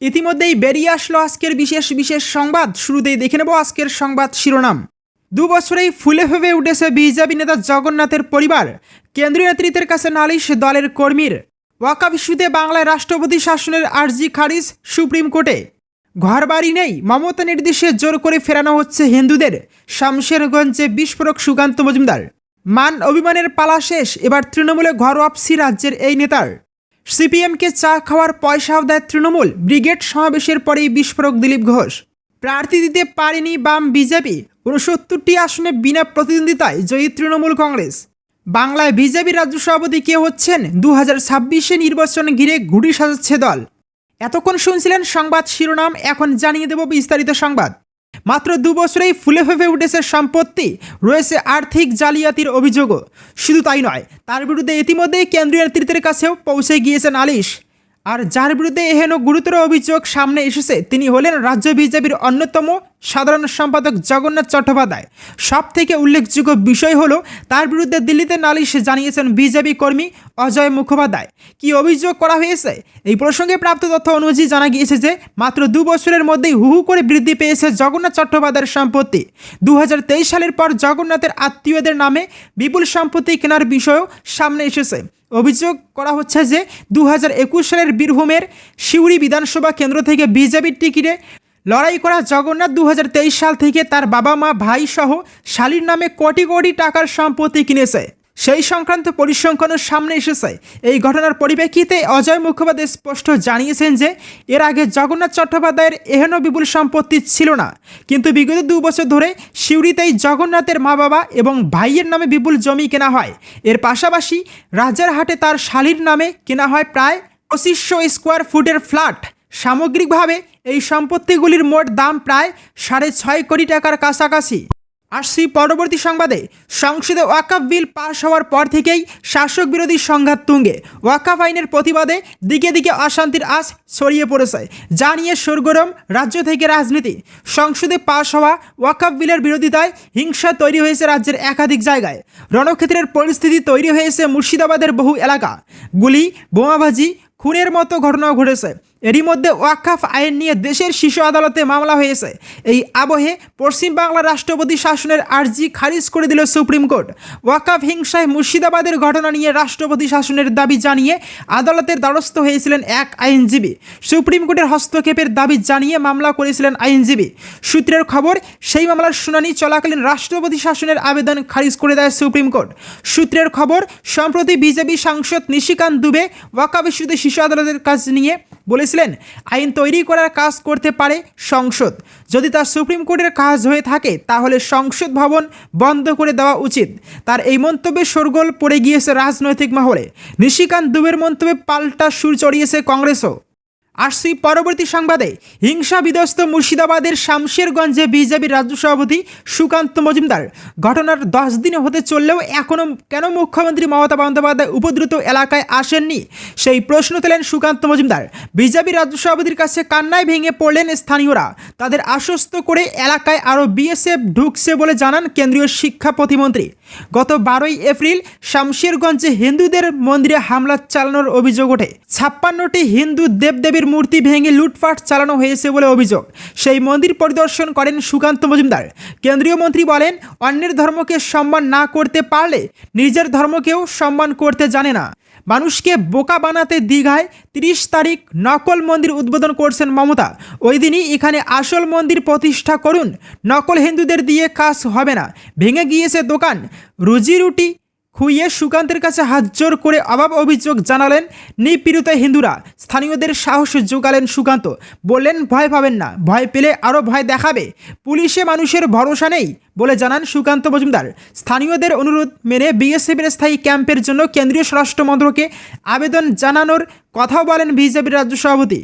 ইতিমধ্যেই বেরিয়ে আসলো আজকের বিশেষ বিশেষ সংবাদ। শুরুতেই দেখে নেব আজকের সংবাদ শিরোনাম। দু বছরেই ফুলে ফেপে উঠেছে বিজেপি নেতা জগন্নাথের পরিবার। কেন্দ্রীয় নেতৃত্বের কাছে নালিশ দলের কর্মীর। ওয়াকাফ ইস্যুতে বাংলায় রাষ্ট্রপতি শাসনের আর্জি খারিজ সুপ্রিম কোর্টে। ঘরবাড়ি নেই, মমতা নির্দেশে জোর করে ফেরানো হচ্ছে হিন্দুদের। শামশেরগঞ্জে বিস্ফোরক সুকান্ত মজুমদার। মান অভিমানের পালা শেষ, এবার তৃণমূলে ঘর ওয়াপসি রাজ্যের এই নেতার। সিপিএমকে চা খাওয়ার পয়সাও দেয় তৃণমূল। ব্রিগেড সমাবেশের পরেই বিস্ফোরক দিলীপ ঘোষ। প্রার্থী দিতে পারেনি বাম বিজেপি। উনসত্তরটি আসনে বিনা প্রতিদ্বন্দ্বিতায় জয়ী তৃণমূল কংগ্রেস। বাংলায় বিজেপি রাজ্য সভাপতি কে হচ্ছেন? দু হাজার ছাব্বিশে নির্বাচন ঘিরে ঘুড়ি সাজাচ্ছে দল। এতক্ষণ শুনছিলেন সংবাদ শিরোনাম, এখন জানিয়ে দেব বিস্তারিত সংবাদ। মাত্র দু বছরেই ফুলে ফেঁপে উঠেছে সম্পত্তি, রয়েছে আর্থিক জালিয়াতির অভিযোগও। শুধু তাই নয়, তার বিরুদ্ধে ইতিমধ্যেই কেন্দ্রীয় নেতৃত্বের কাছেও পৌঁছে গিয়েছে নালিশ আর যার বিরুদ্ধে এহেন গুরুতর অভিযোগ সামনে এসেছে, তিনি হলেন রাজ্য বিজেপির অন্যতম সাধারণ সম্পাদক জগন্নাথ চট্টোপাধ্যায়। সব থেকে উল্লেখযোগ্য বিষয় হলো, তার বিরুদ্ধে দিল্লিতে নালিশ জানিয়েছেন বিজেপি কর্মী অজয় মুখোপাধ্যায়। কি অভিযোগ করা হয়েছে? এই প্রসঙ্গে প্রাপ্ত তথ্য অনুযায়ী জানা গিয়েছে যে, মাত্র দু বছরের মধ্যেই হু হু করে বৃদ্ধি পেয়েছে জগন্নাথ চট্টোপাধ্যায়ের সম্পত্তি। দু হাজার তেইশ সালের পর জগন্নাথের আত্মীয়দের নামে বিপুল সম্পত্তি কেনার বিষয়ও সামনে এসেছে। অভিযোগ করা হচ্ছে যে দু হাজার একুশ সালের বীরভূমের সিউড়ি বিধানসভা কেন্দ্র থেকে বিজেপির টিকিটে লড়াই করা জগন্নাথ দু হাজার তেইশ সাল থেকে তার বাবা মা, ভাই সহ শালির নামে কোটি কোটি টাকার সম্পত্তি কিনেছে। সেই সংক্রান্ত পরিসংখ্যানও সামনে এসেছে। এই ঘটনার পরিপ্রেক্ষিতে অজয় মুখোপাধ্যায় স্পষ্ট জানিয়েছেন যে, এর আগে জগন্নাথ চট্টোপাধ্যায়ের এহেন বিপুল সম্পত্তি ছিল না। কিন্তু বিগত দু বছর ধরে সিউড়িতেই জগন্নাথের মা বাবা এবং ভাইয়ের নামে বিপুল জমি কেনা হয়। এর পাশাপাশি রাজারহাটে তার শালির নামে কেনা হয় প্রায় পঁচিশশো স্কোয়ার ফুটের ফ্ল্যাট। সামগ্রিকভাবে এই সম্পত্তিগুলির মোট দাম প্রায় সাড়ে ছয় কোটি টাকার কাছাকাছি। আসছি পরবর্তী সংবাদে। সংসদে ওয়াকাফ বিল পাশ হওয়ার পর থেকেই শাসক বিরোধী সংঘাত তুঙ্গে। ওয়াকাফ আইনের প্রতিবাদে দিকে দিকে অশান্তির আঁচ ছড়িয়ে পড়েছে, যা নিয়ে সরগরম রাজ্য থেকে রাজনীতি। সংসদে পাশ হওয়া ওয়াকাফ বিলের বিরোধিতায় হিংসা তৈরি হয়েছে রাজ্যের একাধিক জায়গায়। রণক্ষেত্রের পরিস্থিতি তৈরি হয়েছে মুর্শিদাবাদের বহু এলাকা। গুলি, বোমাবাজি, খুনের মতো ঘটনাও ঘটেছে। এরই মধ্যে ওয়াকাফ আইন নিয়ে দেশের শীর্ষ আদালতে মামলা হয়েছে। এই আবহে পশ্চিমবাংলার রাষ্ট্রপতি শাসনের আর্জি খারিজ করে দিল সুপ্রিম কোর্ট। ওয়াকাফ হিংসায় মুর্শিদাবাদের ঘটনা নিয়ে রাষ্ট্রপতি শাসনের দাবি জানিয়ে আদালতের দ্বারস্থ হয়েছিলেন এক আইনজীবী। সুপ্রিম কোর্টের হস্তক্ষেপের দাবি জানিয়ে মামলা করেছিলেন আইনজীবী। সূত্রের খবর, সেই মামলার শুনানি চলাকালীন রাষ্ট্রপতি শাসনের আবেদন খারিজ করে দেয় সুপ্রিম কোর্ট। সূত্রের খবর, সম্প্রতি বিজেপি সাংসদ নিশিকান্ত দুবে ওয়াকাফ ইস্যুতে শীর্ষ আদালতের কাজ নিয়ে বলেছিলেন, আইন তৈরি করার কাজ করতে পারে সংসদ। যদি তা সুপ্রিম কোর্টের কাজ হয়ে থাকে, তাহলে সংসদ ভবন বন্ধ করে দেওয়া উচিত। তার এই মন্তব্যে শোরগোল পড়ে গিয়েছে রাজনৈতিক মহলে। নিশিকান্ত দুবের মন্তব্যে পাল্টা সুর চড়িয়েছে কংগ্রেসও। আসছি পরবর্তী সংবাদে, হিংসা বিধ্বস্ত মুর্শিদাবাদের শামশেরগঞ্জে বিজেপির রাজ্য সভাপতি সুকান্ত মজুমদার। ঘটনার দশ দিন হতে চললেও এখনও কেন মুখ্যমন্ত্রী মমতা বন্দ্যোপাধ্যায় উপদ্রুত এলাকায় আসেননি? সেই প্রশ্ন তোলেন সুকান্ত মজুমদার। বিজেপি রাজ্য সভাপতির কাছে কান্নায় ভেঙে পড়লেন স্থানীয়রা। তাদের আশ্বস্ত করে এলাকায় আরও বিএসএফ ঢুকছে বলে জানান কেন্দ্রীয় শিক্ষা প্রতিমন্ত্রী। গত বারোই এপ্রিল শামশেরগঞ্জে হিন্দুদের মন্দিরে হামলা চালানোর অভিযোগ ওঠে। ছাপ্পান্নটি হিন্দু দেবদেবীর মূর্তি ভেঙে লুটপাট চালানো হয়েছে বলে অভিযোগ। সেই মন্দির পরিদর্শন করেন সুকান্ত মজুমদার। কেন্দ্রীয় মন্ত্রী বলেন, অন্যের ধর্মকে সম্মান না করতে পারলে নিজের ধর্মকেও সম্মান করতে জানে না। মানুষকে বোকা বানাতে দীঘায় তিরিশ তারিখ নকল মন্দির উদ্বোধন করছেন মমতা। ওই দিনই এখানে আসল মন্দির প্রতিষ্ঠা করুন, নকল হিন্দুদের দিয়ে কাজ হবে না। ভেঙে গিয়েছে দোকান, রুজি রুটি খুইয়ে সুকান্তের কাছে হাত জোর করে অভাব অভিযোগ জানালেন নিপীড়িত হিন্দুরা। স্থানীয়দের সাহস যোগালেন সুকান্ত। বললেন, ভয় পাবেন না, ভয় পেলে আরও ভয় দেখাবে। পুলিশে মানুষের ভরসা নেই, বলে জানান সুকান্ত মজুমদার। স্থানীয়দের অনুরোধ মেনে বিএসএফের স্থায়ী ক্যাম্পের জন্য কেন্দ্রীয় স্বরাষ্ট্র মন্ত্রকে আবেদন জানানোর কথাও বলেন বিজেপির রাজ্য সভাপতি।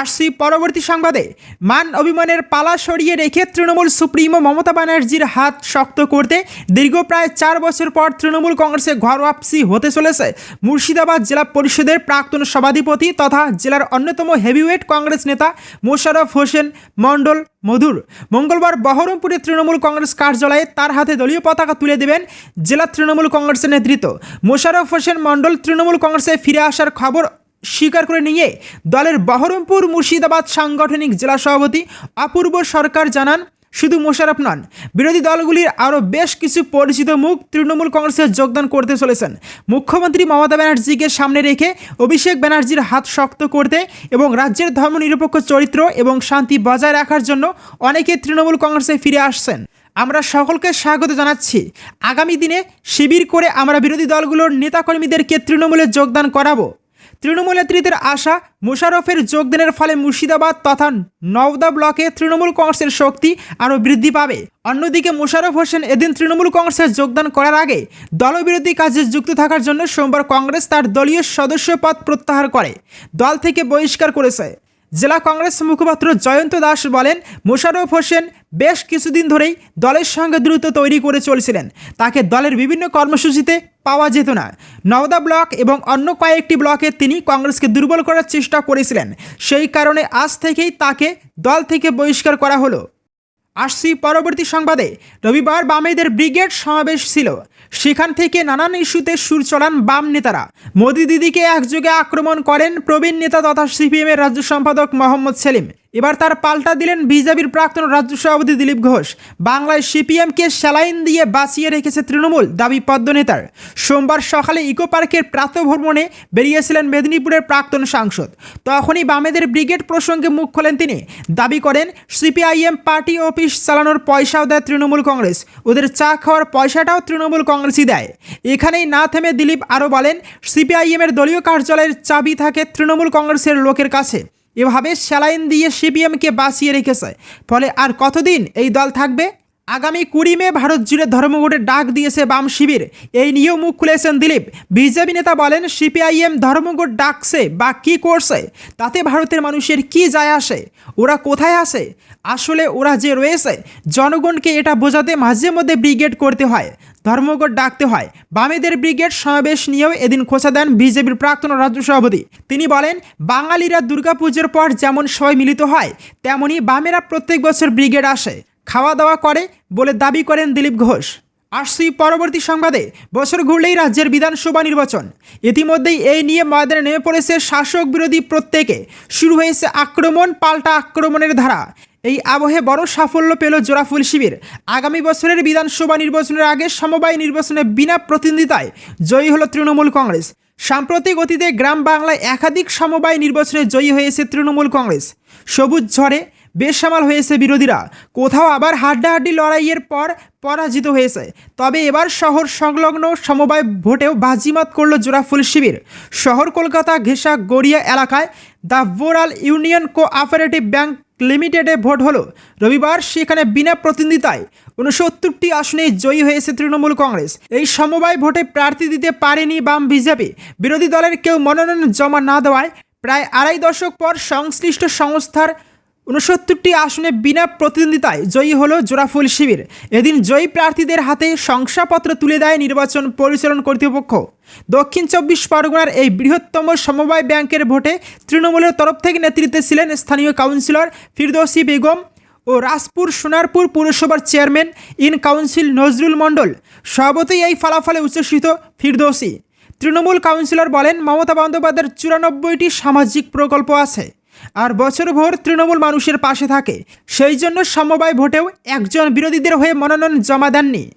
আসছি পরবর্তী সংবাদে। মান অভিমানের পালা সরিয়ে রেখে তৃণমূল সুপ্রিমো মমতা ব্যানার্জির হাত শক্ত করতে দীর্ঘ প্রায় চার বছর পর তৃণমূল কংগ্রেসে ঘর ওয়াপসি হতে চলেছে। মুর্শিদাবাদ জেলা পরিষদের প্রাক্তন সভাধিপতি তথা জেলার অন্যতম হেভিওয়েট কংগ্রেস নেতা মোশারফ হোসেন মণ্ডল মধুর। মঙ্গলবার বহরমপুরে তৃণমূল কংগ্রেস কার্যালয়ে তার হাতে দলীয় পতাকা তুলে দেবেন জেলা তৃণমূল কংগ্রেসের নেতৃত্ব। মোশারফ হোসেন মণ্ডল তৃণমূল কংগ্রেসে ফিরে আসার খবর স্বীকার করে নিয়ে দলের বহরমপুর মুর্শিদাবাদ সাংগঠনিক জেলা সভাপতি অপূর্ব সরকার জানান, শুধু মোশারফ নন, বিরোধী দলগুলির আরও বেশ কিছু পরিচিত মুখ তৃণমূল কংগ্রেসে যোগদান করতে চলেছেন। মুখ্যমন্ত্রী মমতা ব্যানার্জিকে সামনে রেখে অভিষেক ব্যানার্জির হাত শক্ত করতে এবং রাজ্যের ধর্মনিরপেক্ষ চরিত্র এবং শান্তি বজায় রাখার জন্য অনেকে তৃণমূল কংগ্রেসে ফিরে আসছেন। আমরা সকলকে স্বাগত জানাচ্ছি। আগামী দিনে শিবির করে আমরা বিরোধী দলগুলোর নেতাকর্মীদেরকে তৃণমূলে যোগদান করাবো। তৃণমূল নেতৃত্বের আশা, মুশারফের যোগদানের ফলে মুর্শিদাবাদ তথা নওদা ব্লকে তৃণমূল কংগ্রেসের শক্তি আরও বৃদ্ধি পাবে। অন্যদিকে মুশারফ হোসেন এদিন তৃণমূল কংগ্রেসে যোগদান করার আগে দলবিরোধী কাজে যুক্ত থাকার জন্য সোমবার কংগ্রেস তার দলীয় সদস্য পদ প্রত্যাহার করে। দল থেকে বহিষ্কার করেছে। জেলা কংগ্রেস মুখপাত্র জয়ন্ত দাস বলেন মোশাররফ হোসেন বেশ কিছুদিন ধরেই দলের সঙ্গে দ্রুত তৈরি করে চলছিলেন। তাকে দলের বিভিন্ন কর্মসূচিতে পাওয়া যেত না। নওদা ব্লক এবং অন্য কয়েকটি ব্লকে তিনি কংগ্রেসকে দুর্বল করার চেষ্টা করেছিলেন। সেই কারণে আজ থেকেই তাকে দল থেকে বহিষ্কার করা হলো। আসছি পরবর্তী সংবাদে। রবিবার বামেদের ব্রিগেড সমাবেশ ছিল। সেখান থেকে নানান ইস্যুতে সুর চড়ান বাম নেতারা। মোদি দিদিকে একযোগে আক্রমণ করেন প্রবীণ নেতা তথা সিপিএমের রাজ্য সম্পাদক মোহাম্মদ সেলিম। এবার তার পাল্টা দিলেন বিজেপির প্রাক্তন রাজ্য সভাপতি দিলীপ ঘোষ। বাংলায় সিপিএমকে স্যালাইন দিয়ে বাঁচিয়ে রেখেছে তৃণমূল, দাবি পদ্ম নেতার সোমবার সকালে ইকো পার্কের প্রাতভ্রমণে বেরিয়েছিলেন মেদিনীপুরের প্রাক্তন সাংসদ। তখনই বামেদের ব্রিগেড প্রসঙ্গে মুখ খোলেন তিনি। দাবি করেন, সিপিআইএম পার্টি অফিস চালানোর পয়সাও দেয় তৃণমূল কংগ্রেস। ওদের চা খাওয়ার পয়সাটাও তৃণমূল কংগ্রেসই দেয়। এখানেই না থেমে দিলীপ আরও বলেন, সিপিআইএমের দলীয় কার্যালয়ের চাবি থাকে তৃণমূল কংগ্রেসের লোকের কাছে। এভাবে স্যালাইন দিয়ে সিপিএমকে বাঁচিয়ে রেখেছে। ফলে আর কতদিন এই দল থাকবে? আগামী কুড়ি মে ভারত জুড়ে ধর্মঘটের ডাক দিয়েছে বাম শিবির। এই নিয়েও মুখ খুলেছেন দিলীপ। বিজেপি নেতা বলেন, সিপিআইএম ধর্মঘট ডাকছে বা কি করছে? তাতে ভারতের মানুষের কি যায় আসে? ওরা কোথায় আসে আসলে ওরা যে রয়েছে, জনগণকে এটা বোঝাতে মাঝে মধ্যে ব্রিগেড করতে হয়, ধর্মঘট ডাকতে হয়। বামেদের ব্রিগেড সমাবেশ নিয়েও এদিন খোঁচা দেন বিজেপির প্রাক্তন রাজ্য সভাপতি। তিনি বলেন, বাঙালিরা দুর্গাপুজোর পর যেমন সবাই মিলিত হয়, তেমনি বামেরা প্রত্যেক বছর ব্রিগেড আসে। খাওয়া দাওয়া করে বলে দাবি করেন দিলীপ ঘোষ। আসছি পরবর্তী সংবাদে। বছর ঘুরলেই রাজ্যের বিধানসভা নির্বাচন। ইতিমধ্যেই এই নিয়ে ময়দানে নেমে পড়েছে শাসক বিরোধী প্রত্যেকে। শুরু হয়েছে আক্রমণ, পাল্টা আক্রমণের ধারা। এই আবহে বড় সাফল্য পেল জোড়াফুল শিবির। আগামী বছরের বিধানসভা নির্বাচনের আগে সমবায় নির্বাচনে বিনা প্রতিদ্বন্দ্বিতায় জয়ী হলো তৃণমূল কংগ্রেস। সাম্প্রতিক অতীতে গ্রাম বাংলায় একাধিক সমবায় নির্বাচনে জয়ী হয়েছে তৃণমূল কংগ্রেস। সবুজ ঝড়ে বেসামাল হয়েছে বিরোধীরা। কোথাও আবার হাড্ডাহাড্ডি লড়াইয়ের পর পরাজিত হয়েছে। তবে এবার শহর সংলগ্ন সমবায় ভোটেও বাজিমাত করল জোড়াফুল শিবির। শহর কলকাতা, ঘেঁষা, গড়িয়া এলাকায় the Boral union cooperative bank লিমিটেডে ভোট হলো। রবিবার সেখানে বিনা প্রতিদ্বন্দ্বিতায় উনসত্তরটি আসনে জয়ী হয়েছে তৃণমূল কংগ্রেস। এই সমবায় ভোটে প্রার্থী দিতে পারেনি বাম বিজেপি। বিরোধী দলের কেউ মনোনয়ন জমা না দেওয়ায় প্রায় আড়াই দশক পর সংশ্লিষ্ট সংস্থার উনসত্তরটি আসনে বিনা প্রতিদ্বন্দ্বিতায় জয়ী হল জোড়াফুল শিবির। এদিন জয়ী প্রার্থীদের হাতে শংসাপত্র তুলে দেয় নির্বাচন পরিচালন কর্তৃপক্ষ। দক্ষিণ চব্বিশ পরগনার এই বৃহত্তম সমবায় ব্যাংকের ভোটে তৃণমূলের তরফ থেকে নেতৃত্বে ছিলেন স্থানীয় কাউন্সিলর ফিরদৌসি বেগম ও রাজপুর সোনারপুর পুরসভার chairman in council Nazrul Mondal. সভাপতি এই ফলাফলে উচ্ছ্বসিত ফিরদৌসি। তৃণমূল কাউন্সিলর বলেন, মমতা বন্দ্যোপাধ্যায়ের চুরানব্বইটি সামাজিক প্রকল্প আছে। আর বছরভর তৃণমূল মানুষের পাশে থাকে। সেই জন্য সমবায় ভোটেও একজন বিরোধীদের হয়ে মনোনয়ন জমা দেননি।